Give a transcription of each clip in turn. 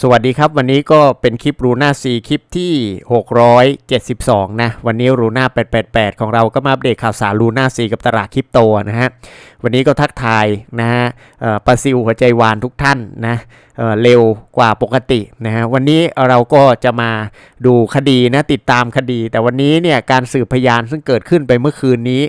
สวัสดีครับ วันนี้ก็เป็นคลิปรูน่าซีคลิปที่ 672 นะ วันนี้รูน่า888 ของเราก็มาอัปเดตข่าวสารรูน่าซีกับตลาดคริปโตนะฮะ วันนี้ก็ทักทายนะฮะเอ่อปาซิลหัวใจวานทุกท่านนะเเร็วกว่าปกตินะฮะ วันนี้เราก็จะมาดูคดีนะ ติดตามคดี แต่วันนี้เนี่ยการสืบพยานซึ่งเกิดขึ้นไปเมื่อคืนนี้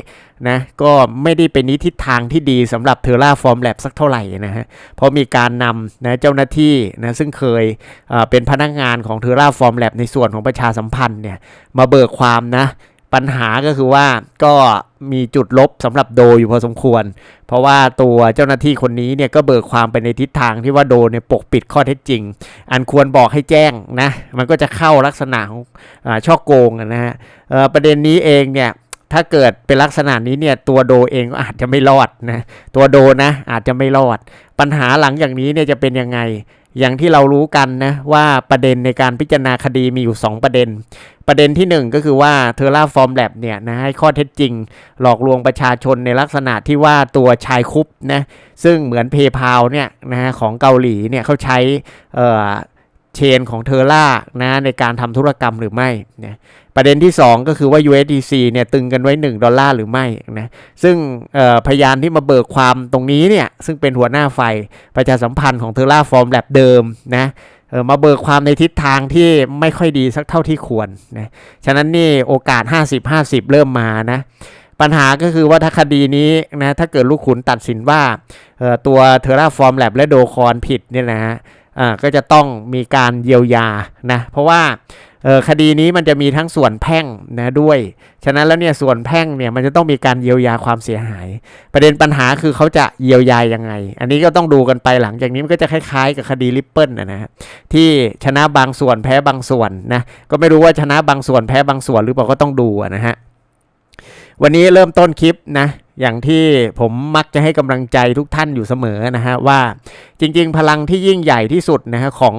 นะก็ไม่ได้เป็นนิทิศทางที่ดีสำหรับเทอร่าฟอร์มแลบสักเท่าไหร่นะฮะเพราะมีการนำนะเจ้าหน้าที่นะซึ่งเคยเเป็นพนักงานของเทอร่าฟอร์มแลบในส่วนของประชาสัมพันธ์เนี่ยมาเบิกความนะปัญหาก็คือว่าก็มีจุดลบสำหรับโดอยู่พอสมควร เพราะว่าตัวเจ้าหน้าที่คนนี้เนี่ยก็เบิกความไปในทิศทางที่ว่าโดเนี่ยปกปิดข้อเท็จจริง อันควรบอกให้แจ้งนะมันก็จะเข้าลักษณะของอช่อโกงนะฮะประเด็นนี้เองเนี่ย ถ้าเกิดเป็นลักษณะนี้เนี่ยตัวโดเองก็อาจจะไม่รอดนะตัวโดนะอาจจะไม่รอด ปัญหาหลังอย่างนี้เนี่ยจะเป็นยังไง อย่างที่เรารู้กันนะว่าประเด็นในการพิจารณาคดีมีอยู่ 2 ประเด็น ประเด็นที่ 1 ก็คือว่าเทอร่าฟอร์มแลบเนี่ยนะให้ข้อเท็จจริง หลอกลวงประชาชนในลักษณะที่ว่าตัวชายคุปนะซึ่งเหมือนเพย์พาเนี่ยนะฮะของเกาหลีเนี่ยเขาใช้เอ่อ เชนของเทอร่านะในการทำธุรกรรมหรือไม่นะประเด็นที่ 2 ก็คือว่า USDC เนี่ยตึงกันไว้ 1 ดอลลาร์หรือไม่นะซึ่งพยานที่มาเบิกความตรงนี้เนี่ยซึ่งเป็นหัวหน้าไฟประชาสัมพันธ์ของเทอร่าฟอร์มแลบเดิมนะมาเบิกความในทิศทางที่ไม่ค่อยดีสักเท่าที่ควรนะฉะนั้นนี่โอกาส 50-50 เริ่มมานะปัญหาก็คือว่าถ้าคดีนี้นะถ้าเกิดลูกขุนตัดสินว่าตัวเทอร่าฟอร์มแลบและโดคอนผิดเนี่ยนะฮะ ก็จะต้องมีการเยียวยานะเพราะว่าคดีนี้มันจะมีทั้งส่วนแพ่งนะด้วย ฉะนั้นแล้วเนี่ยส่วนแพ่งเนี่ยมันจะต้องมีการเยียวยาความเสียหาย ประเด็นปัญหาคือเขาจะเยียวยายังไง อันนี้ก็ต้องดูกันไปหลังจากนี้มันก็จะคล้ายๆกับคดีลิปเปิลนะนะฮะที่ชนะบางส่วนแพ้บางส่วนนะก็ไม่รู้ว่าชนะบางส่วนแพ้บางส่วนหรือเปล่าก็ต้องดูนะฮะวันนี้เริ่มต้นคลิปนะ อย่างที่ผมมักจะให้กำลังใจทุกท่านอยู่เสมอนะฮะว่าจริงๆ พลังที่ยิ่งใหญ่ที่สุดนะฮะของ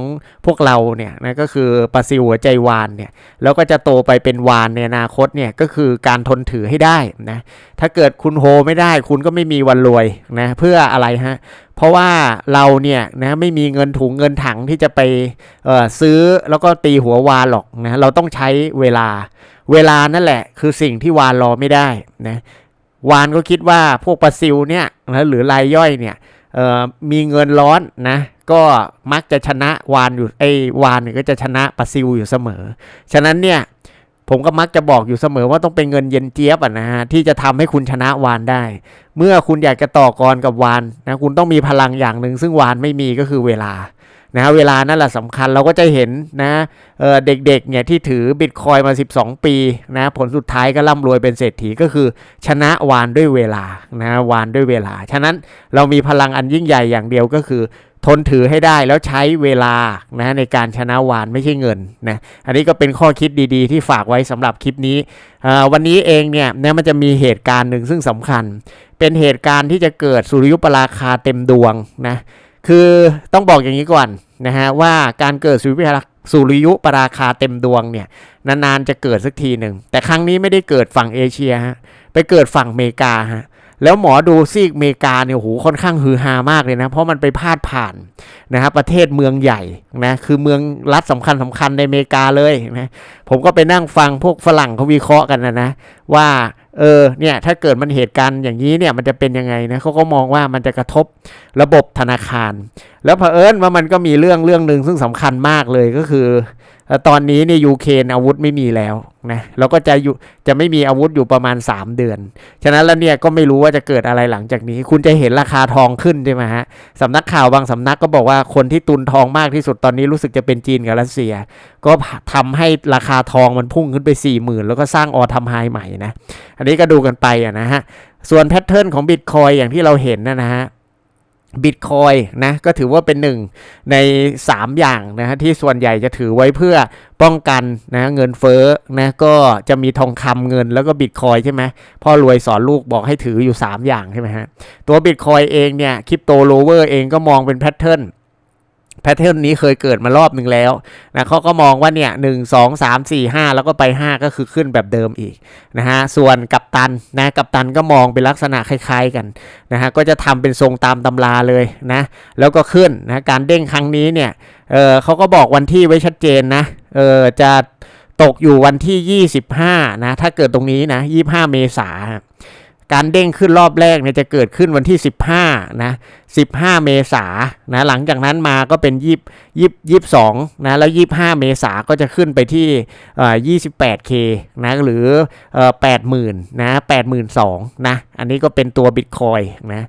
พวกเราเนี่ยนะก็คือปลาซิวหัวใจวานเนี่ยแล้วก็จะโตไปเป็นวานในอนาคตเนี่ยก็คือการทนถือให้ได้นะถ้าเกิดคุณโฮไม่ได้คุณก็ไม่มีวันรวยนะเพื่ออะไรฮะเพราะว่าเราเนี่ยนะไม่มีเงินถุงเงินถังที่จะไปเออซื้อแล้วก็ตีหัววานหรอกนะเราต้องใช้เวลาเวลานั่นแหละคือสิ่งที่วานรอไม่ได้นะ วานก็คิดว่าพวกปลาซิลเนี่ยนะหรือรายย่อยเนี่ยมีเงินร้อนนะก็มักจะชนะวานอยู่ไอ้วานเนี่ยก็จะชนะปลาซิลอยู่เสมอ ฉะนั้นเนี่ยผมก็มักจะบอกอยู่เสมอว่าต้องเป็นเงินเย็นเจี๊ยบอะนะฮะที่จะทำให้คุณชนะวานได้ เมื่อคุณอยากจะต่อกรกับวานนะคุณต้องมีพลังอย่างหนึ่งซึ่งวานไม่มีก็คือเวลา นะเวลานั่นแหละสำคัญเราก็จะเห็นนะเเด็กๆเนี่ยที่ถือบิตคอยมา 12 ปีนะผลสุดท้ายก็ร่ำรวยเป็นเศรษฐีก็คือ ชนะวานด้วยเวลานะวานด้วยเวลา ฉะนั้นเรามีพลังอันยิ่งใหญ่อย่างเดียวก็คือทนถือให้ได้แล้วใช้เวลานะในการชนะวานไม่ใช่เงินนะอันนี้ก็เป็นข้อคิดดีๆ ที่ฝากไว้สำหรับคลิปนี้ วันนี้เองเนี่ยนะมันจะมีเหตุการณ์หนึ่งซึ่งสำคัญ เป็นเหตุการณ์ที่จะเกิดสุริยุปราคาเต็มดวงนะ คือต้องบอกอย่างนี้ก่อนนะฮะว่าการเกิดสุริยุปราสุริยุปราคาเต็มดวงเนี่ยนานๆจะเกิดสักทีหนึ่งแต่ครั้งนี้ไม่ได้เกิดฝั่งเอเชียฮะไปเกิดฝั่งอเมริกาฮะแล้วหมอดูซีกอเมริกาเนี่ยโหค่อนข้างฮือฮามากเลยนะ เพราะมันไปพาดผ่านนะครับประเทศเมืองใหญ่นะคือเมืองรัฐสำคัญสำคัญในอเมริกาเลยนะผมก็ไปนั่งฟังพวกฝรั่งเขาวิเคราะห์กันนะนะว่า เออเนี่ยถ้าเกิดมันเหตุการณ์อย่างนี้เนี่ยมันจะเป็นยังไงนะเขาก็มองว่ามันจะกระทบระบบธนาคาร แล้วเผอิญว่ามันก็มีเรื่องเรื่องหนึ่งซึ่งสำคัญมากเลยก็คือ ตอนนี้เนี่ยยูเครนอาวุธไม่มีแล้วนะแล้วก็จะอยู่จะไม่มีอาวุธอยู่ประมาณ 3 เดือน ฉะนั้นแล้วเนี่ยก็ไม่รู้ว่าจะเกิดอะไรหลังจากนี้ คุณจะเห็นราคาทองขึ้นใช่ไหมฮะสำนักข่าวบางสำนักก็บอกว่าคนที่ตุนทองมากที่สุดตอนนี้รู้สึกจะเป็นจีนกับรัสเซีย ก็ทำให้ราคาทองมันพุ่งขึ้นไป 4 0,000แล้วก็สร้างออทำไฮใหม่นะอันนี้ก็ดูกันไปอะนะฮะส่วนแพทเทิร์นของบิตคอยอย่างที่เราเห็นนะนะฮะ บิตคอยนะก็ถือว่าเป็นหนึ่งใน 3 อย่างนะฮะที่ส่วนใหญ่จะถือไว้เพื่อป้องกันนะเงินเฟ้อนะก็จะมีทองคำเงินแล้วก็บิตคอยใช่ไหมพ่อรวยสอนลูกบอกให้ถืออยู่ 3 อย่างใช่ไหมฮะตัวบิตคอยเองเนี่ยคริปโตโลเวอร์เองก็มองเป็นแพทเทิร์น แพทเทิร์นนี้เคยเกิดมารอบหนึ่งแล้วนะเขาก็มองว่าเนี่ยหนึ่งสองสามสี่ห้าแล้วก็ไปห้าก็คือขึ้นแบบเดิมอีกนะฮะส่วนกัปตันนะกัปตันก็มองเป็นลักษณะคล้ายๆกันนะฮะก็จะทำเป็นทรงตามตำราเลยนะแล้วก็ขึ้นนะการเด้งครั้งนี้เนี่ยเออเขาก็บอกวันที่ไว้ชัดเจนนะเออจะตกอยู่วันที่ 25นะถ้าเกิดตรงนี้นะ25 เมษา การเด้งขึ้นรอบแรกเนี่ยจะเกิดขึ้นวันที่ 15นะ15 เมษานะหลังจากนั้นมาก็เป็นยี่ยี่ยี่สองนะแล้ว 25 เมษาก็จะขึ้นไปที่เอ่อ 28K นะหรือเอ่อ80,000นะ82,000นะอันนี้ก็เป็นตัว Bitcoin นะ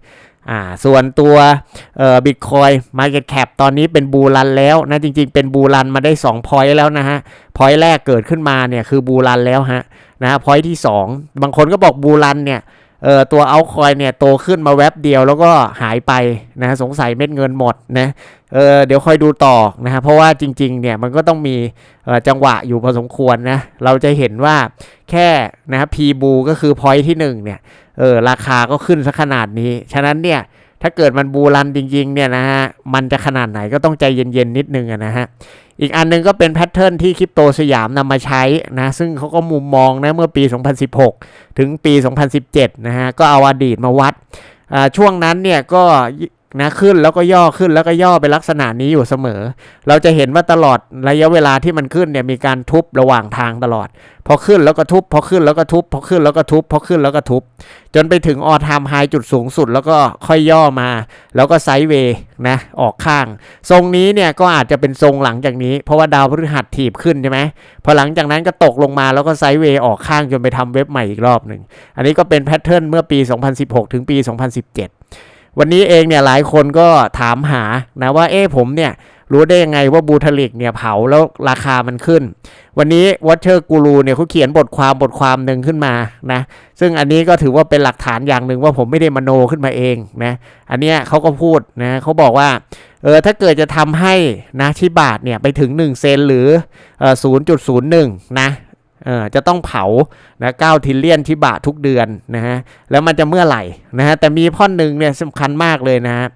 อ่าส่วนตัวเอ่อ Bitcoin Market Cap ตอนนี้เป็นบูรันแล้วนะจริงๆ เป็นบูรันมาได้2 point แล้วนะฮะ point แรกเกิดขึ้นมาเนี่ยคือบูรันแล้วฮะนะ point ที่ 2 บางคนก็บอกบูรันเนี่ย เออตัวเอาคอยเนี่ยโตขึ้นมาแวบเดียวแล้วก็หายไปนะสงสัยเม็ดเงินหมดนะเออเดี๋ยวคอยดูต่อนะฮะเพราะว่าจริงๆเนี่ยมันก็ต้องมีจังหวะอยู่พอสมควรนะเราจะเห็นว่าแค่นะพีบูก็คือพอยที่1เนี่ยเออราคาก็ขึ้นสักขนาดนี้ ฉะนั้นเนี่ยถ้าเกิดมันบูรันจริงๆเนี่ยนะฮะมันจะขนาดไหนก็ต้องใจเย็นๆนิดนึงนะฮะ อีกอันหนึงก็เป็นแพทเทิร์นที่คริปโตสยามนำมาใช้นะซึ่งเขาก็มุมมองนะเมื่อปี 2016 ถึงปี 2017 นะฮะก็เอาอดีตมาวัดช่วงนั้นเนี่ยก็ นะขึ้นแล้วก็ย่อขึ้นแล้วก็ย่อเป็นลักษณะนี้อยู่เสมอ เราจะเห็นว่าตลอดระยะเวลาที่มันขึ้นเนี่ยมีการทุบระหว่างทางตลอด พอขึ้นแล้วก็ทุบ พอขึ้นแล้วก็ทุบ พอขึ้นแล้วก็ทุบ พอขึ้นแล้วก็ทุบ จนไปถึงออทามไฮจุดสูงสุด แล้วก็ค่อยย่อมา แล้วก็ไซด์เวย์นะออกข้าง ทรงนี้เนี่ยก็อาจจะเป็นทรงหลังจากนี้ เพราะว่าดาวพฤหัสถีบขึ้นใช่ไหมพอหลังจากนั้นก็ตกลงมาแล้วก็ไซด์เวย์ออกข้างจนไปทำเว็บใหม่อีกรอบหนึ่งอันนี้ก็เป็นแพทเทิร์นเมื่อปี 2016 ถึงปี 2017 วันนี้เองเนี่ยหลายคนก็ถามหานะว่าเอ๊ะผมเนี่ยรู้ได้ยังไงว่าบูทาลิกเนี่ยเผาแล้วราคามันขึ้น วันนี้วอเ e อร์กูรูเนี่ยเขาเขียนบทความบทความหนึ่งขึ้นมานะซึ่งอันนี้ก็ถือว่าเป็นหลักฐานอย่างหนึ่งว่าผมไม่ได้มโนขึ้นมาเองนะอันเนี้ยเขาก็พูดนะเขาบอกว่าเออถ้าเกิดจะทำให้นะชิบาทเนี่ยไปถึง 1 เซนหรือเอ่อ0.01 นะเออ จะต้องเผานะ9ทิลเลียนชิบาททุกเดือนนะฮะแล้วมันจะเมื่อไหร่นะฮะแต่มีพ่อหนึ่งเนี่ยสำคัญมากเลยนะฮะ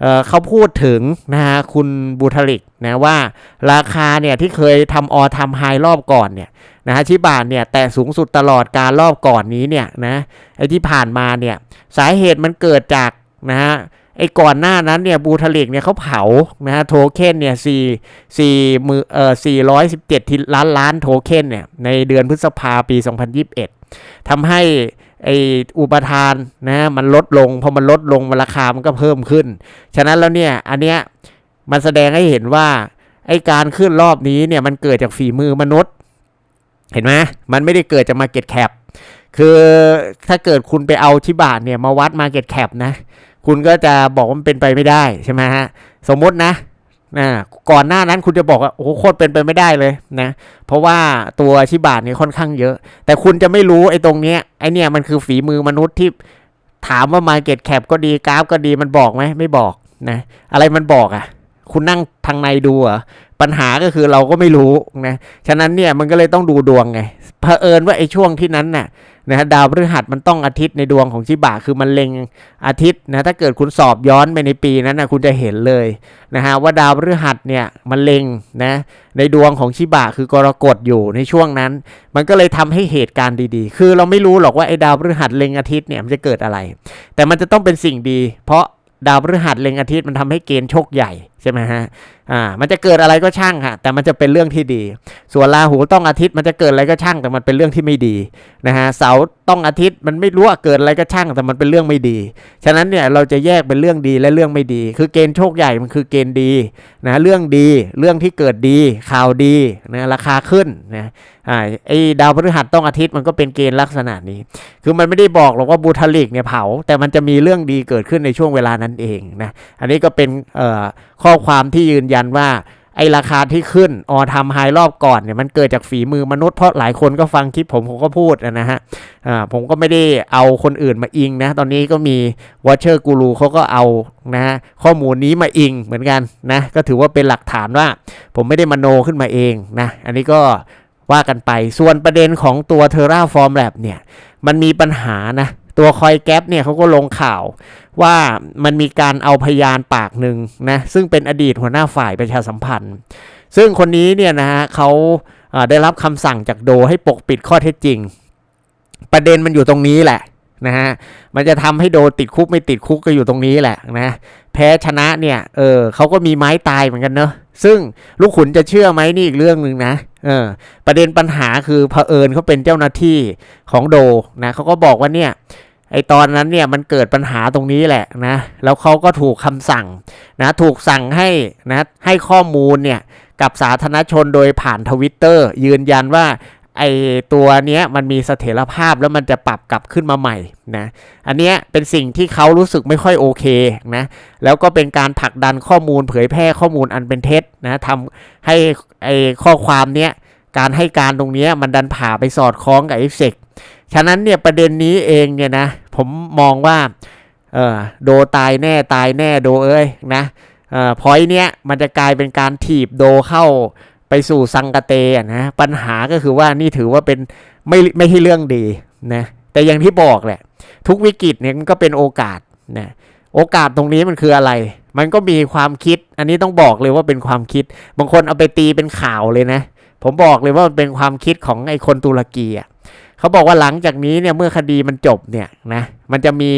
เเขาพูดถึงนะฮะคุณบูทาริกนะว่าราคาเนี่ยที่เคยทำออทำไฮรอบก่อนเนี่ยนะฮะชิบาทเนี่ยแต่สูงสุดตลอดการรอบก่อนนี้เนี่ยนะไอที่ผ่านมาเนี่ยสาเหตุมันเกิดจากนะฮะ ไอ้ก่อนหน้านั้นเนี่ยบูทาริกเนี่ยเขาเผานะฮะโทเค็นเนี่ยสี่สี่มือเอ่อสี่ร้อยสิบเจ็ดล้านล้านโทเค็นเนี่ยในเดือนพฤษภาปี 2021ทำให้ไออุปทานนะมันลดลงพอมันลดลงราคามันก็เพิ่มขึ้น ฉะนั้นแล้วเนี่ยอันเนี้ยมันแสดงให้เห็นว่าไอการขึ้นรอบนี้เนี่ยมันเกิดจากฝีมือมนุษย์ เห็นไหมมันไม่ได้เกิดจาก Market Cap คือถ้าเกิดคุณไปเอาที่บาทเนี่ยมาวัด Market Cap นะ คุณก็จะบอกว่ามันเป็นไปไม่ได้ใช่ไหมฮะสมมตินะนะก่อนหน้านั้นคุณจะบอกว่าโอ้โหโคตรเป็นไปไม่ได้เลยนะเพราะว่าตัวชิบาทเนี่ยค่อนข้างเยอะ แต่คุณจะไม่รู้ไอ้ตรงเนี้ยไอ้เนี่ยมันคือฝีมือมนุษย์ที่ถามว่า Market Cap ก็ดีกราฟก็ดีมันบอกไหมไม่บอกนะอะไรมันบอกอะ่ะ คุณนั่งทางในดูเหรอปัญหาก็คือเราก็ไม่รู้นะฉะนั้นเนี่ยมันก็เลยต้องดูดวงไงเผอิญว่าไอ้ช่วงที่นั้นน่ะ นะฮะดาวพฤหัสมันต้องอาทิตย์ในดวงของชิบะคือมันเล็งอาทิตย์นะถ้าเกิดคุณสอบย้อนไปในปีนั้นนะคุณจะเห็นเลยนะฮะว่าดาวพฤหัสเนี่ยมันเล็งนะในดวงของชิบะคือกรกฎอยู่ในช่วงนั้น มันก็เลยทำให้เหตุการณ์ดีๆ คือเราไม่รู้หรอกว่าไอ้ดาวพฤหัสเล็งอาทิตย์เนี่ยมันจะเกิดอะไร แต่มันจะต้องเป็นสิ่งดี เพราะดาวพฤหัสเล็งอาทิตย์มันทำให้เกณฑ์โชคใหญ่ ใช่ไหมฮะอ่ามันจะเกิดอะไรก็ช่างค่ะแต่มันจะเป็นเรื่องที่ดี ส่วนราหูต้องอาทิตย์มันจะเกิดอะไรก็ช่าง แต่มันเป็นเรื่องที่ไม่ดีนะฮะเสาต้องอาทิตย์มันไม่รู้ว่าเกิดอะไรก็ช่าง แต่มันเป็นเรื่องไม่ดี ฉะนั้นเนี่ยเราจะแยกเป็นเรื่องดีและเรื่องไม่ดี คือเกณฑ์โชคใหญ่มันคือเกณฑ์ดีนะเรื่องดีเรื่องที่เกิดดีข่าวดีนะราคาขึ้นนะอ่าไอ้ดาวพฤหัสต้องอาทิตย์มันก็เป็นเกณฑ์ลักษณะนี้ คือมันไม่ได้บอกหรอกว่าบูทาลิกเนี่ยเผา แต่มันจะมีเรื่องดีเกิดขึ้นในช่วงเวลานั้นเองนะอันนี้ก็เป็นเอ่อข้ออความที่ยืนยันว่าไอราคาที่ขึ้นออทำไฮรอบก่อนเนี่ยมันเกิดจากฝีมือมนุษย์เพราะหลายคนก็ฟังคลิปผมผมก็พูดนะฮะอ่าผมก็ไม่ได้เอาคนอื่นมาอิงนะ ตอนนี้ก็มีวอเชอร์กูรูเขาก็เอานะฮะข้อมูลนี้มาอิงเหมือนกันนะ ก็ถือว่าเป็นหลักฐานว่า ผมไม่ได้มโนขึ้นมาเองนะ อันนี้ก็ว่ากันไปส่วนประเด็นของตัว Terraform Lab เนี่ย มันมีปัญหานะ ตัวคอยแก๊ปเนี่ยเขาก็ลงข่าวว่ามันมีการเอาพยานปากหนึ่งนะซึ่งเป็นอดีตหัวหน้าฝ่ายประชาสัมพันธ์ ซึ่งคนนี้เนี่ยนะฮะเขาได้รับคำสั่งจากโดให้ปกปิดข้อเท็จจริง ประเด็นมันอยู่ตรงนี้แหละนะฮะมันจะทำให้โดติดคุกไม่ติดคุกก็อยู่ตรงนี้แหละนะแพ้ชนะเนี่ยเออเขาก็มีไม้ตายเหมือนกันเนอะซึ่งลูกขุนจะเชื่อไหมนี่อีกเรื่องหนึ่งนะเออประเด็นปัญหาคือเผอิญเขาเป็นเจ้าหน้าที่ของโดนะเขาก็บอกว่าเนี่ย ไอตอนนั้นเนี่ยมันเกิดปัญหาตรงนี้แหละนะ แล้วเขาก็ถูกคำสั่งนะถูกสั่งให้นะให้ข้อมูลเนี่ยกับสาธารณชนโดยผ่านทวิตเตอร์ยืนยันว่าไอตัวเนี้ยมันมีเสถียรภาพแล้วมันจะปรับกลับขึ้นมาใหม่นะอันเนี้ยเป็นสิ่งที่เขารู้สึกไม่ค่อยโอเคนะแล้วก็เป็นการผลักดันข้อมูลเผยแพร่ข้อมูลอันเป็นเท็จนะทำให้ไอข้อความเนี้ยการให้การตรงเนี้ยมันดันผ่าไปสอดคล้องกับเอฟเซก ฉะนั้นเนี่ยประเด็นนี้เองเนี่ยนะผมมองว่าเออโดตายแน่ตายแน่โดเอ้ยนะเอ่อพอยเนี้ยมันจะกลายเป็นการถีบโดเข้าไปสู่สังกเตนะปัญหาก็คือว่านี่ถือว่าเป็นไม่ไม่ใช่เรื่องดีนะแต่อย่างที่บอกแหละ ทุกวิกฤตเนี่ยมันก็เป็นโอกาสนะโอกาสตรงนี้มันคืออะไร มันก็มีความคิด อันนี้ต้องบอกเลยว่าเป็นความคิด บางคนเอาไปตีเป็นข่าวเลยนะ ผมบอกเลยว่ามันเป็นความคิดของไอ้คนตุรกีอะ เขาบอกว่าหลังจากนี้เนี่ยเมื่อคดีมันจบเนี่ยนะมันจะมี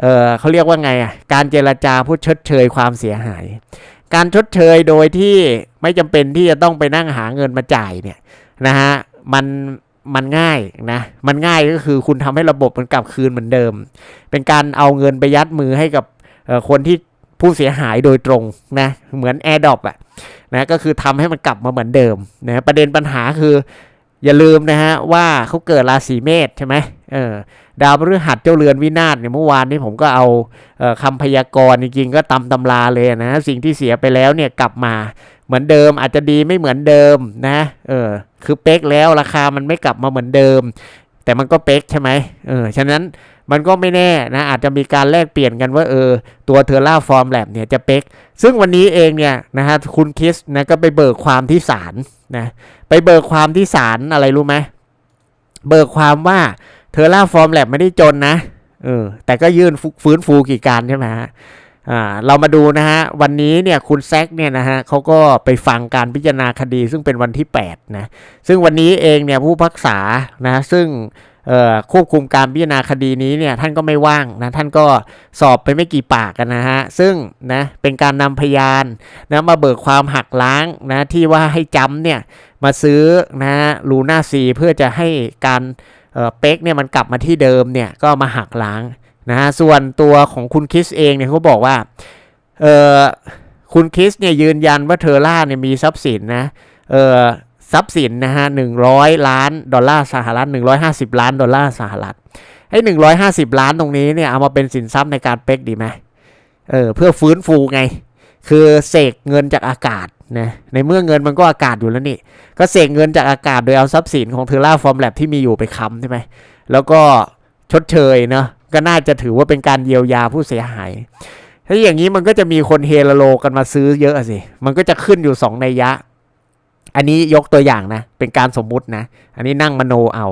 เออเขาเรียกว่าไงอะการเจรจาพูดชดเชยความเสียหาย การชดเชยโดยที่ไม่จำเป็นที่จะต้องไปนั่งหาเงินมาจ่ายเนี่ยนะฮะมันมันง่ายนะ มันง่ายก็คือคุณทำให้ระบบมันกลับคืนเหมือนเดิม เป็นการเอาเงินไปยัดมือให้กับคนที่ผู้เสียหายโดยตรงนะ เหมือน a อ r d r o p อะนะก็คือทำให้มันกลับมาเหมือนเดิมนะประเด็นปัญหาคือ อย่าลืมนะฮะว่าเขาเกิดราศีเมษใช่ไหมเออดาวพฤหัสเจ้าเรือนวินาศเนี่ยเมื่อวานนี้ผมก็เอาเออคำพยากรณ์จริงๆก็ตำตำราเลยนะสิ่งที่เสียไปแล้วเนี่ยกลับมาเหมือนเดิมอาจจะดีไม่เหมือนเดิมนะเออคือเป๊กแล้วราคามันไม่กลับมาเหมือนเดิม แต่มันก็เป๊กใช่ไหมเออฉะนั้น มันก็ไม่แน่นะอาจจะมีการแลกเปลี่ยนกันว่าเออตัวเทอร่าฟอร์มแลบเนี่ยจะเป๊ก ซึ่งวันนี้เองเนี่ยนะฮะคุณคิสนะก็ไปเบิกความที่ศาลนะไปเบิกความที่ศาลอะไรรู้ไหมเบิกความว่าเทอร่าฟอร์มแลบไม่ได้จนนะเออแต่ก็ยื่นฟื้นฟูกิจการใช่ไหมฮะอ่าเรามาดูนะฮะวันนี้เนี่ยคุณแซกเนี่ยนะฮะเขาก็ไปฟังการพิจารณาคดีซึ่งเป็นวันที่8นะซึ่งวันนี้เองเนี่ยผู้พักษานะซึ่ง ควบคุมการพิจารณาคดีนี้เนี่ยท่านก็ไม่ว่างนะท่านก็สอบไปไม่กี่ปากกันนะฮะซึ่งนะเป็นการนำพยานนะมาเบิกความหักล้างนะที่ว่าให้จำเนี่ยมาซื้อนะลูน่าซีเพื่อจะให้การเอ่อเป๊กเนี่ยมันกลับมาที่เดิมเนี่ยก็มาหักล้างนะฮะส่วนตัวของคุณคริสเองเนี่ยเขาบอกว่าเออคุณคริสเนี่ยยืนยันว่าเทอร่าเนี่ยมีทรัพย์สินนะเออ ทรัพย์สินนะฮะหนึ่งร้อยล้านดอลลาร์สหรัฐหนึ่งร้อยห้าสิบล้านดอลลาร์สหรัฐไอ้หนึ่งร้อยห้าสิบล้านตรงนี้เนี่ยเอามาเป็นสินทรัพย์ในการเป๊กดีไหมเออเพื่อฟื้นฟูไง คือเสกเงินจากอากาศนะในเมื่อเงินมันก็อากาศอยู่แล้วนี่ ก็เสกเงินจากอากาศโดยเอาทรัพย์สินของเทอร่าฟอร์มแลบที่มีอยู่ไปค้ำใช่ไหมแล้วก็ชดเชยเนาะก็น่าจะถือว่าเป็นการเยียวยาผู้เสียหาย ถ้าอย่างนี้มันก็จะมีคนเฮโลโลกันมาซื้อเยอะสิ มันก็จะขึ้นอยู่สองในยะ อันนี้ยกตัวอย่างนะ เป็นการสมมุตินะ อันนี้นั่งมโนเอา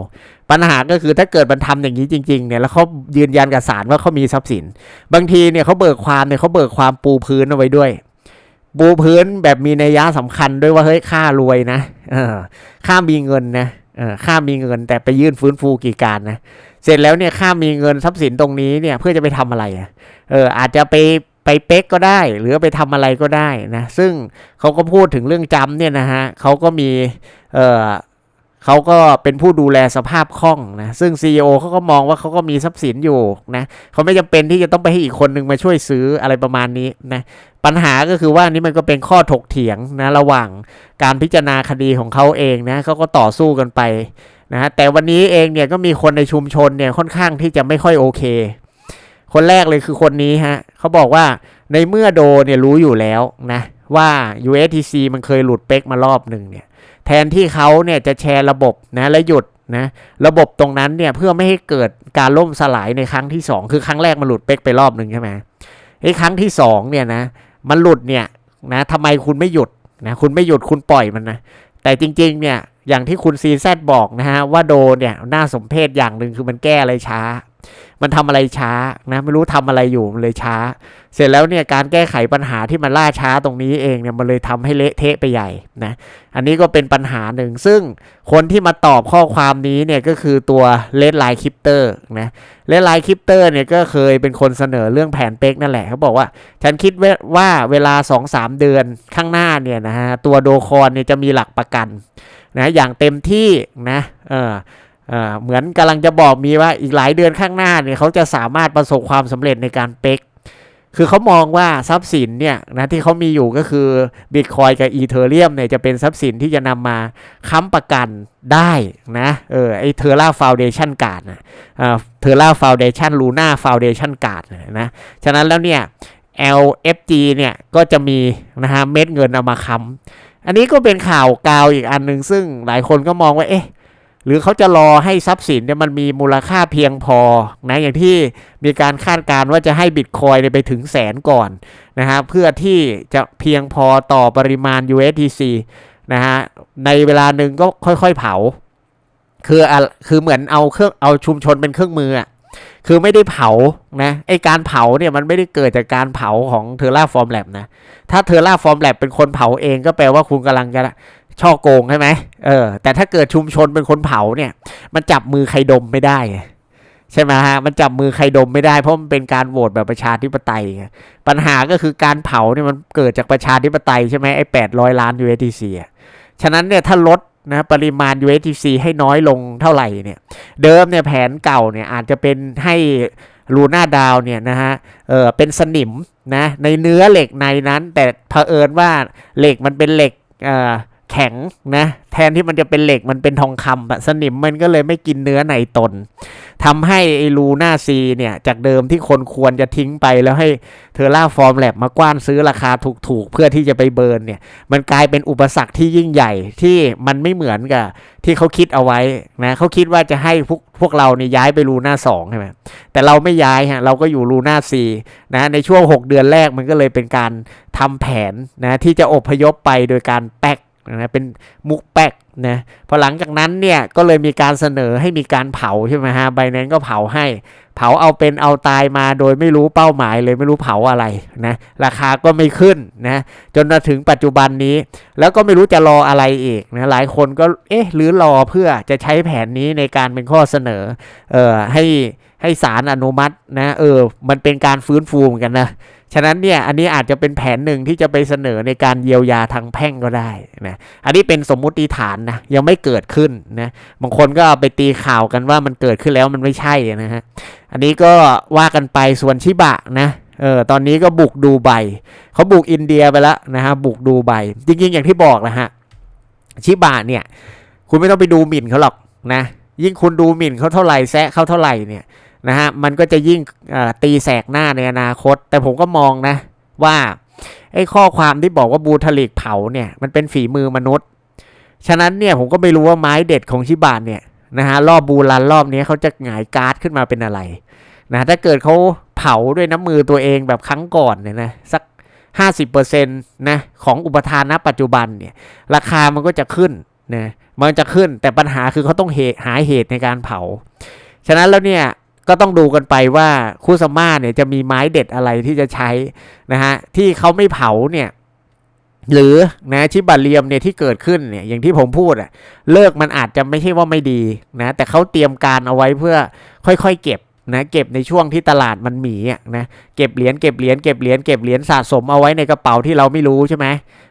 ปัญหาก็คือถ้าเกิดมันทำอย่างนี้จริงๆเนี่ยแล้วเขายืนยันกับศาลว่าเขามีทรัพย์สิน บางทีเนี่ยเขาเบิกความเนี่ยเขาเบิกความปูพื้นเอาไว้ด้วยปูพื้นแบบมีนัยยะสำคัญด้วยว่าเฮ้ยค่ารวยนะเออค่ามีเงินนะเออค่ามีเงินแต่ไปยื่นฟื้นฟูกิจการนะเสร็จแล้วเนี่ยค่ามีเงินทรัพย์สินตรงนี้เนี่ยเพื่อจะไปทำอะไรอะเอออาจจะไป ไปเป๊กก็ได้ หรือไปทำอะไรก็ได้นะ ซึ่งเขาก็พูดถึงเรื่องจำเนี่ยนะฮะเขาก็มีเออเขาก็เป็นผู้ดูแลสภาพคล่องนะ ซึ่ง CEO เขาก็มองว่าเขาก็มีทรัพย์สินอยู่นะเขาไม่จำเป็นที่จะต้องไปให้อีกคนหนึ่งมาช่วยซื้ออะไรประมาณนี้นะปัญหาก็คือว่านี่มันก็เป็นข้อถกเถียงนะระหว่างการพิจารณาคดีของเขาเองนะเขาก็ต่อสู้กันไปนะฮะแต่วันนี้เองเนี่ยก็มีคนในชุมชนเนี่ยค่อนข้างที่จะไม่ค่อยโอเค คนแรกเลยคือคนนี้ฮะเขาบอกว่าในเมื่อโดเนี่ยรู้อยู่แล้วนะว่า USTC มันเคยหลุดเป๊กมารอบหนึ่งเนี่ยแทนที่เขาเนี่ยจะแชร์ระบบนะและหยุดนะระบบตรงนั้นเนี่ยเพื่อไม่ให้เกิดการล่มสลายในครั้งที่สองคือครั้งแรกมันหลุดเป๊กไปรอบหนึ่งใช่ไหมไอ้ครั้งที่สองเนี่ยนะมันหลุดเนี่ยนะทำไมคุณไม่หยุดนะคุณไม่หยุดคุณปล่อยมันนะแต่จริงๆเนี่ยอย่างที่คุณซีแซบอกนะฮะว่าโดเนี่ยน่าสมเพชอย่างหนึ่งคือมันแก้อะไรช้า มันทำอะไรช้านะไม่รู้ทำอะไรอยู่มันเลยช้า เสร็จแล้วเนี่ยการแก้ไขปัญหาที่มันล่าช้าตรงนี้เองเนี่ยมันเลยทำให้เละเทะไปใหญ่นะอันนี้ก็เป็นปัญหาหนึ่ง ซึ่งคนที่มาตอบข้อความนี้เนี่ยก็คือตัวเลดไลน์คริปเตอร์นะเลดไลน์คริปเตอร์เนี่ยก็เคยเป็นคนเสนอเรื่องแผนเป็กนั่นแหละเขาบอกว่า ฉันคิดว่าเวลา 2-3 เดือนข้างหน้าเนี่ยนะฮะตัวโดคอนเนี่ยจะมีหลักประกันนะอย่างเต็มที่นะเออ เหมือนกำลังจะบอกมีว่าอีกหลายเดือนข้างหน้าเนี่ยเขาจะสามารถประสบความสำเร็จในการเป็กคือเขามองว่าทรัพย์สินเนี่ยนะที่เขามีอยู่ก็คือบิตคอยกับอีเทเรียมเนี่ยจะเป็นทรัพย์สินที่จะนำมาค้ำประกันได้นะเออไอเทอร่าฟาวเดชันการ์ดนะเทอร่าฟาวเดชันลูน่าฟาวเดชันการ์ดนะฉะนั้นแล้วเนี่ย LFG เนี่ยก็จะมีนะฮะเม็ดเงินเอามาค้ำอันนี้ก็เป็นข่าวกาวอีกอันหนึ่งซึ่งหลายคนก็มองว่าเอ๊ะ หรือเขาจะรอให้ทรัพย์สินเนี่ยมันมีมูลค่าเพียงพอนะอย่างที่มีการคาดการณ์ว่าจะให้บิตคอยน์ไปถึงแสนก่อนนะฮะเพื่อที่จะเพียงพอต่อปริมาณ USDC นะฮะในเวลาหนึ่งก็ค่อยๆเผา คืออะคือเหมือนเอาเครื่องเอาชุมชนเป็นเครื่องมืออะคือไม่ได้เผานะไอการเผาเนี่ยมันไม่ได้เกิดจากการเผาของเทอร่าฟอร์มแลบนะถ้าเทอร่าฟอร์มแลบเป็นคนเผาเองก็แปลว่าคุณกำลังจะ ช่อโกงใช่ไหมเออ แต่ถ้าเกิดชุมชนเป็นคนเผาเนี่ย มันจับมือใครดมไม่ได้ใช่ไหมฮะ มันจับมือใครดมไม่ได้เพราะมันเป็นการโหวตแบบประชาธิปไตย ปัญหาก็คือการเผาเนี่ยมันเกิดจากประชาธิปไตยใช่ไหมไอ้แปดร้อยล้าน USDC อะฉะนั้นเนี่ยถ้าลดนะปริมาณ USDC ให้น้อยลงเท่าไหร่เนี่ย เดิมเนี่ยแผนเก่าเนี่ยอาจจะเป็นให้ลูน่าดาวเนี่ยนะฮะ เออเป็นสนิมนะในเนื้อเหล็กในนั้น แต่เผอิญว่าเหล็กมันเป็นเหล็ก เอ่อ แข็งนะแทนที่มันจะเป็นเหล็กมันเป็นทองคำสนิมมันก็เลยไม่กินเนื้อในตนทำให้ไอ้ลูน่าซีเนี่ยจากเดิมที่คนควรจะทิ้งไปแล้วให้เทอร่าฟอร์มแลบมากว้านซื้อราคาถูกๆ เพื่อที่จะไปเบิร์นเนี่ยมันกลายเป็นอุปสรรคที่ยิ่งใหญ่ที่มันไม่เหมือนกับที่เขาคิดเอาไว้นะเขาคิดว่าจะให้พวกพวกเราเนี่ยย้ายไปลูหน่าสองใช่ไหมแต่เราไม่ย้ายฮะเราก็อยู่ลูหน่าซีนะในช่วง 6 เดือนแรกมันก็เลยเป็นการทำแผนนะที่จะอบพยพไปโดยการแปก นะเป็นมุกแป๊กนะพอหลังจากนั้นเนี่ยก็เลยมีการเสนอให้มีการเผาใช่ไหมฮะใบนั้นก็เผาให้ เผาเอาเป็นเอาตายมาโดยไม่รู้เป้าหมายเลยไม่รู้เผาอะไรนะราคาก็ไม่ขึ้นนะจนมาถึงปัจจุบันนี้ แล้วก็ไม่รู้จะรออะไรอีกนะหลายคนก็เอ๊ะหรือรอเพื่อจะใช้แผนนี้ในการเป็นข้อเสนอเอ่อให้ ให้ศาลอนุมัตินะเออมันเป็นการฟื้นฟูเหมือนกันนะฉะนั้นเนี่ยอันนี้อาจจะเป็นแผนหนึ่งที่จะไปเสนอในการเยียวยาทางแพ่งก็ได้นะอันนี้เป็นสมมุติฐานนะยังไม่เกิดขึ้นนะบางคนก็เอาไปตีข่าวกันว่ามันเกิดขึ้นแล้วมันไม่ใช่นะฮะอันนี้ก็ว่ากันไปส่วนชิบะนะเออตอนนี้ก็บุกดูไบเขาบุกอินเดียไปแล้วนะฮะบุกดูไบจริงๆ อย่างที่บอกนะฮะชิบะเนี่ยคุณไม่ต้องไปดูหมิ่นเขาหรอกนะยิ่งคุณดูหมิ่นเขาเท่าไหร่แซะเขาเท่าไหร่เนี่ย นะฮะมันก็จะยิ่งตีแสกหน้าในอนาคต แต่ผมก็มองนะว่าไอ้ข้อความที่บอกว่าบูทลิกเผาเนี่ยมันเป็นฝีมือมนุษย์ ฉะนั้นเนี่ยผมก็ไม่รู้ว่าไม้เด็ดของชิบานเนี่ยนะฮะรอบบูรันรอบนี้เขาจะหงายการ์ดขึ้นมาเป็นอะไรนะถ้าเกิดเขาเผาด้วยน้ำมือตัวเองแบบครั้งก่อนเนี่ยนะสัก 50%นะของอุปทานณปัจจุบันเนี่ยราคามันก็จะขึ้นนะมันจะขึ้นแต่ปัญหาคือเขาต้องเหตุหาเหตุในการเผา ฉะนั้นแล้วเนี่ย ก็ต้องดูกันไปว่าคูซาม่าเนี่ยจะมีไม้เด็ดอะไรที่จะใช้นะฮะที่เขาไม่เผาเนี่ยหรือนะชิบาเลียมเนี่ยที่เกิดขึ้นเนี่ยอย่างที่ผมพูดอะเลิกมันอาจจะไม่ใช่ว่าไม่ดีนะแต่เขาเตรียมการเอาไว้เพื่อค่อยๆ เก็บนะเก็บในช่วงที่ตลาดมันหมีอะนะเก็บเหรียญเก็บเหรียญเก็บเหรียญเก็บเหรียญสะสมเอาไว้ในกระเป๋าที่เราไม่รู้ใช่ไหม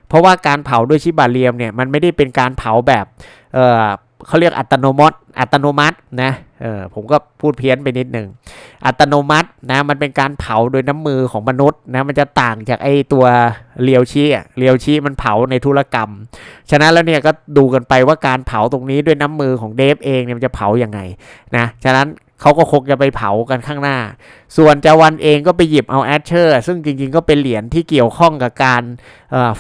เพราะว่าการเผาด้วยชิบาเลียมเนี่ยมันไม่ได้เป็นการเผาแบบเออ เขาเรียกอัตโนมัติอัตโนมัตินะเออผมก็พูดเพี้ยนไปนิดหนึ่งอัตโนมัตินะมันเป็นการเผาโดยน้ำมือของมนุษย์นะมันจะต่างจากไอ้ตัวเลียวชี้อะเลียวชี้มันเผาในธุรกรรม ฉะนั้นแล้วเนี่ยก็ดูกันไปว่าการเผาตรงนี้ด้วยน้ำมือของเดฟเองเนี่ยมันจะเผาอย่างไงนะฉะนั้นเขาก็คงจะไปเผากันข้างหน้า ส่วนจาวันเองก็ไปหยิบเอาแอชเชอร์ ซึ่งจริงๆก็เป็นเหรียญที่เกี่ยวข้องกับการ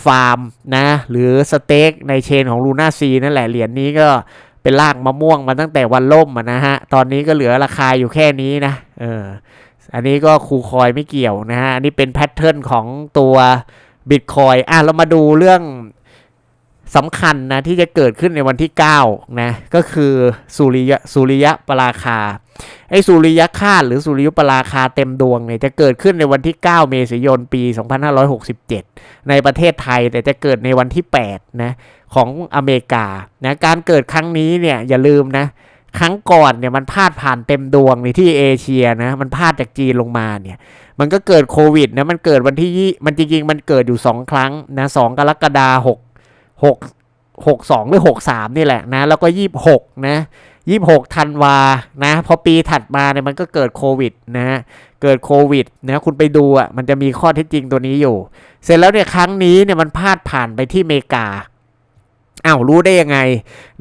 ฟาร์มนะหรือสเต็กในเชนของลูน่าซีนั่นแหละเหรียญนี้ก็ เป็นรากมะม่วงมาตั้งแต่วันล่มนะฮะ ตอนนี้ก็เหลือราคาอยู่แค่นี้นะ เออ อันนี้ก็คูคอยไม่เกี่ยวนะฮะ อันนี้เป็นแพทเทิร์นของตัวบิตคอยอะเรามาดูเรื่อง สำคัญนะที่จะเกิดขึ้นในวันที่ 9 นะ ก็คือสุริยะสุริยะปราคาไอ้สุริยะคาตหรือสุริยุปราคาเต็มดวงเนี่ยจะเกิดขึ้นในวันที่ 9 เมษายนปี 2567 ในประเทศไทยแต่จะเกิดในวันที่ 8 นะของอเมริกานะการเกิดครั้งนี้เนี่ยอย่าลืมนะ ครั้งก่อนเนี่ยมันพาดผ่านเต็มดวงในที่เอเชียนะมันพาดจากจีนลงมาเนี่ยมันก็เกิดโควิดนะมันเกิดวันที่มันจริงๆมันเกิดอยู่ 2 ครั้งนะ2กรกฎาคม 6 62 หรือ 63 นี่แหละนะ แล้วก็ 26 นะ 26ธันวานะ พอปีถัดมาเนี่ยมันก็เกิดโควิดนะเกิดโควิดนะคุณไปดูอะมันจะมีข้อเท็จจริงตัวนี้อยู่ เสร็จแล้วเนี่ยครั้งนี้เนี่ยมันพาดผ่านไปที่อเมริกาอ้าวรู้ได้ยังไง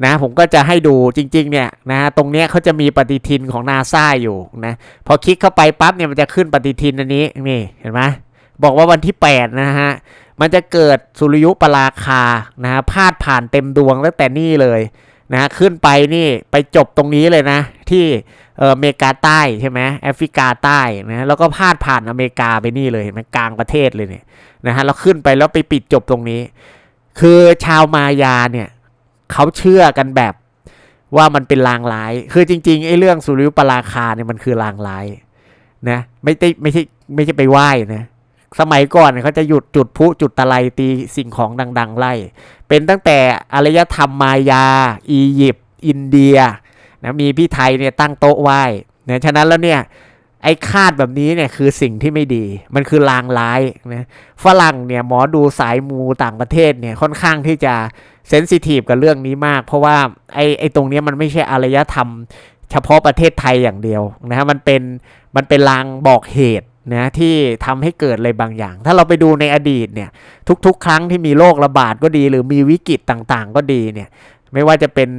นะผมก็จะให้ดูจริงๆเนี่ยนะตรงเนี้ยเขาจะมีปฏิทินของนาซาอยู่นะพอคลิกเข้าไปปั๊บเนี่ยมันจะขึ้นปฏิทินอันนี้นี่เห็นไหม บอกว่าวันที่ 8 นะฮะ มันจะเกิดสุริยุปราคานะฮะพาดผ่านเต็มดวงตั้งแต่นี่เลยนะขึ้นไปนี่ไปจบตรงนี้เลยนะ ที่เอออเมริกาใต้ใช่ไหมแอฟริกาใต้นะแล้วก็พาดผ่านอเมริกาไปนี่เลยเห็นไหมกลางประเทศเลยเนี่ยนะฮะแล้วขึ้นไปแล้วไปปิดจบตรงนี้ คือชาวมายาเนี่ยเขาเชื่อกันแบบว่ามันเป็นลางร้าย คือจริงๆไอ้เรื่องสุริยุปราคาเนี่ยมันคือลางร้ายนะไม่ได้ไม่ใช่ไม่ใช่ไปไหว้นะ สมัยก่อนเขาจะหยุดจุดพุจุดตะไลตีสิ่งของดัง ๆ ไล่ เป็นตั้งแต่อารยธรรมมายา อียิปต์อินเดียนะมีพี่ไทยเนี่ยตั้งโต๊ะไหว้นะฉะนั้นแล้วเนี่ยไอ้คาดแบบนี้เนี่ยคือสิ่งที่ไม่ดี มันคือลางร้ายนะฝรั่งเนี่ยหมอดูสายมูต่างประเทศเนี่ยค่อนข้างที่จะเซนซิทีฟกับเรื่องนี้มาก เพราะว่าไอ้ไอ้ตรงเนี้ยมันไม่ใช่อารยธรรม เฉพาะประเทศไทยอย่างเดียวนะฮะมันเป็นมันเป็นลางบอกเหตุ นะที่ทำให้เกิดอะไรบางอย่าง ถ้าเราไปดูในอดีตเนี่ยทุกๆ ครั้งที่มีโรคระบาดก็ดี หรือมีวิกฤตต่างๆ ก็ดีเนี่ยไม่ว่าจะเป็น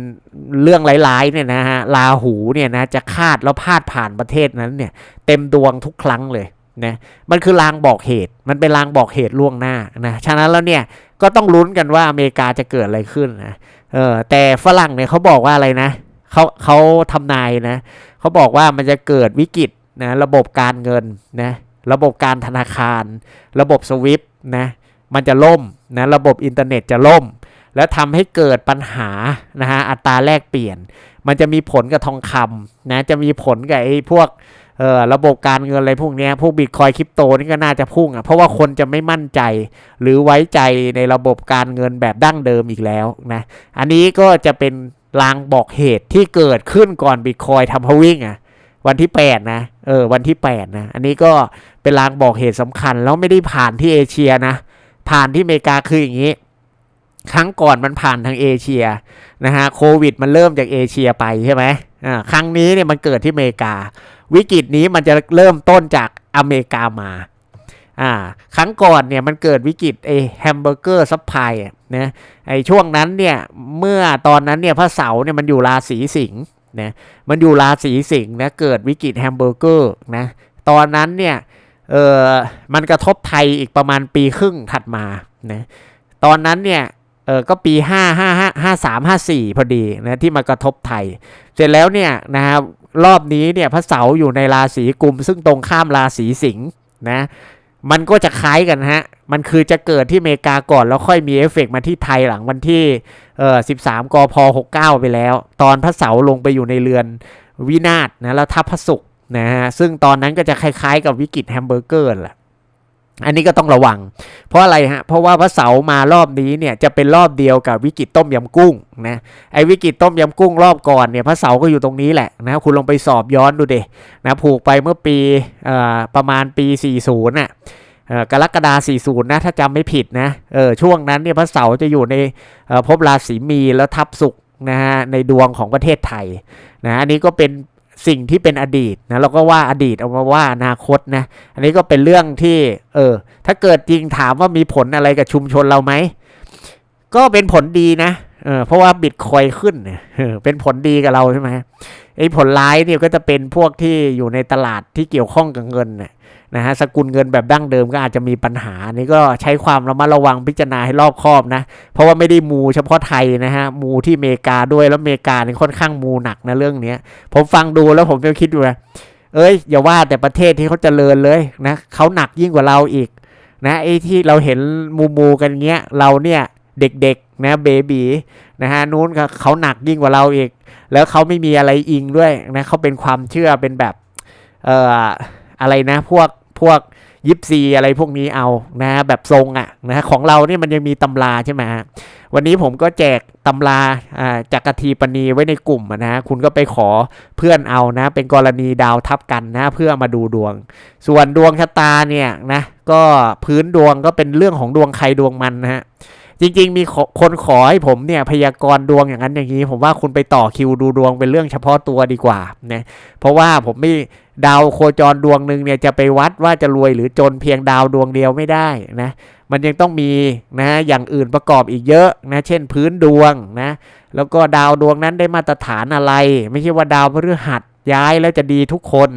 เรื่องร้ายๆเนี่ยนะฮะลาหูเนี่ยนะจะคาดแล้วพาดผ่านประเทศนั้นเนี่ยเต็มดวงทุกครั้งเลยนะมันคือลางบอกเหตุ มันเป็นลางบอกเหตุล่วงหน้านะฉะนั้นแล้วเนี่ยก็ต้องลุ้นกันว่าอเมริกาจะเกิดอะไรขึ้นนะเออแต่ฝรั่งเนี่ยเขาบอกว่าอะไรนะเขาเขาทำนายนะเขาบอกว่ามันจะเกิดวิกฤต นะระบบการเงินนะระบบการธนาคาร ระบบสวิฟนะมันจะล่มนะระบบอินเทอร์เน็ตจะล่ม แล้วทำให้เกิดปัญหานะฮะอัตราแลกเปลี่ยน มันจะมีผลกับทองคำนะจะมีผลกับไอ้พวกเอ่อระบบการเงินอะไรพวกนี้พวกบิตคอยคริปโตนี่ก็น่าจะพุ่งอะเพราะว่าคนจะไม่มั่นใจ หรือไว้ใจในระบบการเงินแบบดั้งเดิมอีกแล้วนะอันนี้ก็จะเป็นลางบอกเหตุที่เกิดขึ้นก่อนบิตคอยทำพวิ่งอะ วันที่ 8 นะเออวันที่ 8 นะ อันนี้ก็เป็นลางบอกเหตุสำคัญ แล้วไม่ได้ผ่านที่เอเชียนะผ่านที่อเมริกาคืออย่างนี้ ครั้งก่อนมันผ่านทางเอเชียนะฮะโควิดมันเริ่มจากเอเชียไปใช่ไหมอ่าครั้งนี้เนี่ยมันเกิดที่อเมริกา วิกฤตนี้มันจะเริ่มต้นจากอเมริกามาอ่าครั้งก่อนเนี่ยมันเกิดวิกฤตไอแฮมเบอร์เกอร์ซัพพลายนะไอช่วงนั้นเนี่ยเมื่อตอนนั้นเนี่ยพระเสาร์เนี่ยมันอยู่ราศีสิงห์ นะมันอยู่ราศีสิงห์นะเกิดวิกฤตแฮมเบอร์เกอร์นะตอนนั้นเนี่ยเออมันกระทบไทยอีกประมาณปีครึ่งถัดมานะตอนนั้นเนี่ยเออก็ปี 5 5 5 5 3 5 4 พอดีนะที่มากระทบไทย เสร็จแล้วเนี่ยนะครับรอบนี้เนี่ยพระเสาร์อยู่ในราศีกุม ซึ่งตรงข้ามราศีสิงห์นะ มันก็จะคล้ายกันฮะ มันคือจะเกิดที่อเมริกาก่อนแล้วค่อยมีเอฟเฟกมาที่ไทยหลังวันที่เอ่อ13กพ69 ไปแล้ว ตอนพระเสาลงไปอยู่ในเรือนวินาศนะแล้วทับพระศุกร์นะฮะ ซึ่งตอนนั้นก็จะคล้ายๆกับวิกฤตแฮมเบอร์เกอร์แหละ อันนี้ก็ต้องระวัง เพราะอะไรฮะ เพราะว่าพระเสามารอบนี้เนี่ยจะเป็นรอบเดียวกับวิกฤตต้มยำกุ้งนะ ไอ้วิกฤตต้มยำกุ้งรอบก่อนเนี่ยพระเสาก็อยู่ตรงนี้แหละนะ คุณลองไปสอบย้อนดูเดนะผูกไปเมื่อปีอประมาณปี 40น่ะกรกฎาคม40 นะ ถ้าจำไม่ผิดนะ เออช่วงนั้นเนี่ยพระเสาร์จะอยู่ในภพราศีมีแล้วทับสุกนะฮะในดวงของประเทศไทยนะอันนี้ก็เป็น สิ่งที่เป็นอดีตนะเราก็ว่าอดีตเอามาว่าอนาคตนะอันนี้ก็เป็นเรื่องที่เออถ้าเกิดจริงถามว่ามีผลอะไรกับชุมชนเราไหมก็เป็นผลดีนะเออเพราะว่าบิตคอยขึ้นเนี่ยเป็นผลดีกับเราใช่ไหมไอ้ผลร้ายเนี่ยก็จะเป็นพวกที่อยู่ในตลาดที่เกี่ยวข้องกับเงินนะ นะฮะสกุลเงินแบบดั้งเดิมก็อาจจะมีปัญหานี่ก็ใช้ความระมัดระวังพิจารณาให้รอบคอบนะ เพราะว่าไม่ได้มูเฉพาะไทยนะฮะมูที่อเมริกาด้วยแล้วอเมริกาเนี่ยค่อนข้างมูหนักนะเรื่องนี้ผมฟังดูแล้วผมก็คิดดูนะเอ้ยอย่าว่าแต่ประเทศที่เขาเจริญเลยนะเขาหนักยิ่งกว่าเราอีกนะไอ้ที่เราเห็นมูมูกันเงี้ยเราเนี่ยเด็กๆนะเบบีนะฮะนู้นเขาหนักยิ่งกว่าเราอีก แล้วเขาไม่มีอะไรอิงด้วยนะเขาเป็นความเชื่อเป็นแบบเอ่ออะไรนะพวก พวกยิปซีอะไรพวกนี้เอานะแบบทรงอะ่ะนะของเราเนี่ยมันยังมีตำราใช่ไหมฮะวันนี้ผมก็แจกตำราจากกทีปณีไว้ในกลุ่มอะนะคุณก็ไปขอเพื่อนเอานะ เป็นกรณีดาวทับกันนะ เพื่อมาดูดวง ส่วนดวงชะตาเนี่ยนะก็พื้นดวงก็เป็นเรื่องของดวงใครดวงมันนะฮะ จริง ๆ มีคนขอให้ผมเนี่ยพยากรณ์ดวงอย่างนั้นอย่างนี้ ผมว่าคุณไปต่อคิวดูดวงเป็นเรื่องเฉพาะตัวดีกว่านะเพราะว่าผมไม่ดาวโคจรดวงหนึ่งเนี่ยจะไปวัดว่าจะรวยหรือจนเพียงดาวดวงเดียวไม่ได้นะมันยังต้องมีนะอย่างอื่นประกอบอีกเยอะนะเช่นพื้นดวงนะแล้วก็ดาวดวงนั้นได้มาตรฐานอะไร ไม่ใช่ว่าดาวพฤหัส ย้ายแล้วจะดีทุกคน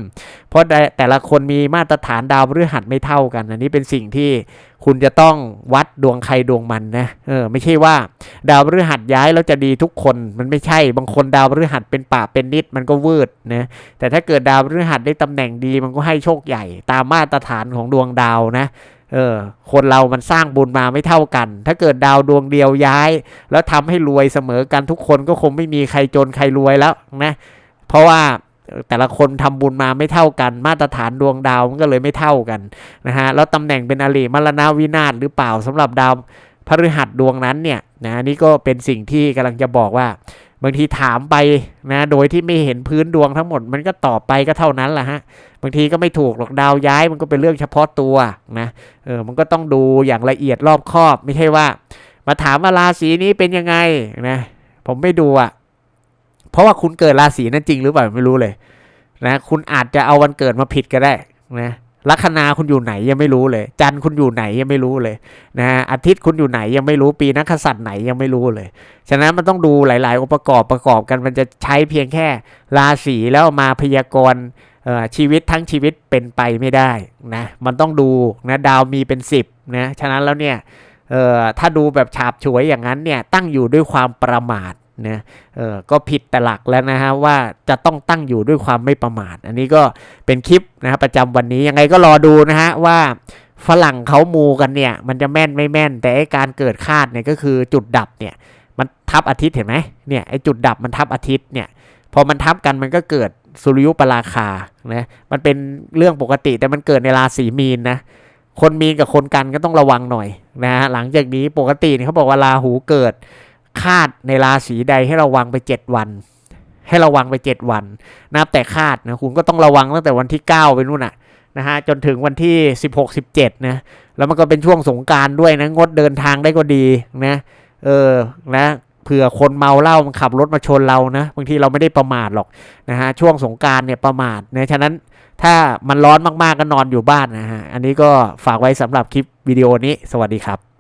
เพราะแต่ละคนมีมาตรฐานดาวพฤหัสไม่เท่ากัน อันนี้เป็นสิ่งที่คุณจะต้องวัดดวงใครดวงมันนะเออไม่ใช่ว่า ดาวพฤหัสย้ายแล้วจะดีทุกคน มันไม่ใช่บางคนดาวพฤหัสเป็นป่าเป็นนิดมันก็วืดนะแต่ถ้าเกิดดาวพฤหัสได้ตำแหน่งดีมันก็ให้โชคใหญ่ ตามมาตรฐานของดวงดาวนะเออคนเรามันสร้างบุญมาไม่เท่ากัน ถ้าเกิดดาวดวงเดียวย้าย แล้วทำให้รวยเสมอกันทุกคนก็คงไม่มีใครจนใครรวยแล้วนะเพราะว่า แต่ละคนทำบุญมาไม่เท่ากัน มาตรฐานดวงดาวมันก็เลยไม่เท่ากันนะฮะแล้วตำแหน่งเป็นอริมรณาวินาศหรือเปล่าสำหรับดาวพฤหัสดวงนั้นเนี่ยนะนี่ก็เป็นสิ่งที่กำลังจะบอกว่า บางทีถามไปนะโดยที่ไม่เห็นพื้นดวงทั้งหมด มันก็ตอบไปก็เท่านั้นแหละฮะบางทีก็ไม่ถูกหรอกดาวย้ายมันก็เป็นเรื่องเฉพาะตัวนะเออมันก็ต้องดูอย่างละเอียดรอบคอบ ไม่ใช่ว่า มาถามว่าราศีนี้เป็นยังไงนะผมไม่ดูอะ เพราะว่าคุณเกิดราศีนั้นจริงหรือเปล่าไม่รู้เลย นะคุณอาจจะเอาวันเกิดมาผิดก็ได้นะลัคนาคุณอยู่ไหนยังไม่รู้เลย จันทร์คุณอยู่ไหนยังไม่รู้เลยนะอาทิตย์คุณอยู่ไหนยังไม่รู้ปีนักษัตริย์ไหนยังไม่รู้เลย ฉะนั้นมันต้องดูหลาย ๆ องค์ประกอบประกอบกันมันจะใช้เพียงแค่ราศีแล้วมาพยากรณ์ชีวิตทั้งชีวิตเป็นไปไม่ได้นะมันต้องดูนะดาวมีเป็นสิบนะฉะนั้นแล้วเนี่ยเอ่อถ้าดูแบบฉาบฉวยอย่างนั้นเนี่ยตั้งอยู่ด้วยความประมาท นะเออก็ผิดแต่หลักแล้วนะฮะว่าจะต้องตั้งอยู่ด้วยความไม่ประมาท อันนี้ก็เป็นคลิปนะครับประจำวันนี้ยังไงก็รอดูนะฮะว่าฝรั่งเขามูกันเนี่ยมันจะแม่นไม่แม่น แต่การเกิดคาดเนี่ยก็คือจุดดับเนี่ยมันทับอาทิตย์เห็นไหมเนี่ยไอ้จุดดับมันทับอาทิตย์เนี่ยพอมันทับกันมันก็เกิดสุริยุปราคานะมันเป็นเรื่องปกติแต่มันเกิดในราศีมีนนะคนมีนกับคนกันก็ต้องระวังหน่อยนะฮะหลังจากนี้ปกติเเขาบอกว่าราหูเกิด คาดในราศีใดให้ระวังไป 7 วัน ให้ระวังไป 7 วันนับแต่คาดนะคุณก็ต้องระวังตั้งแต่วันที่ 9 ไปนู่นน่ะนะฮะจนถึงวันที่ 16 17นะแล้วมันก็เป็นช่วงสงการด้วยนะงดเดินทางได้ก็ดีนะเออนะเผื่อคนเมาเหล้ามันขับรถมาชนเรานะบางทีเราไม่ได้ประมาทหรอกนะฮะช่วงสงการเนี่ยประมาทนะฉะนั้นถ้ามันร้อนมากๆก็นอนอยู่บ้านนะฮะอันนี้ก็ฝากไว้สำหรับคลิปวิดีโอนี้ สวัสดีครับ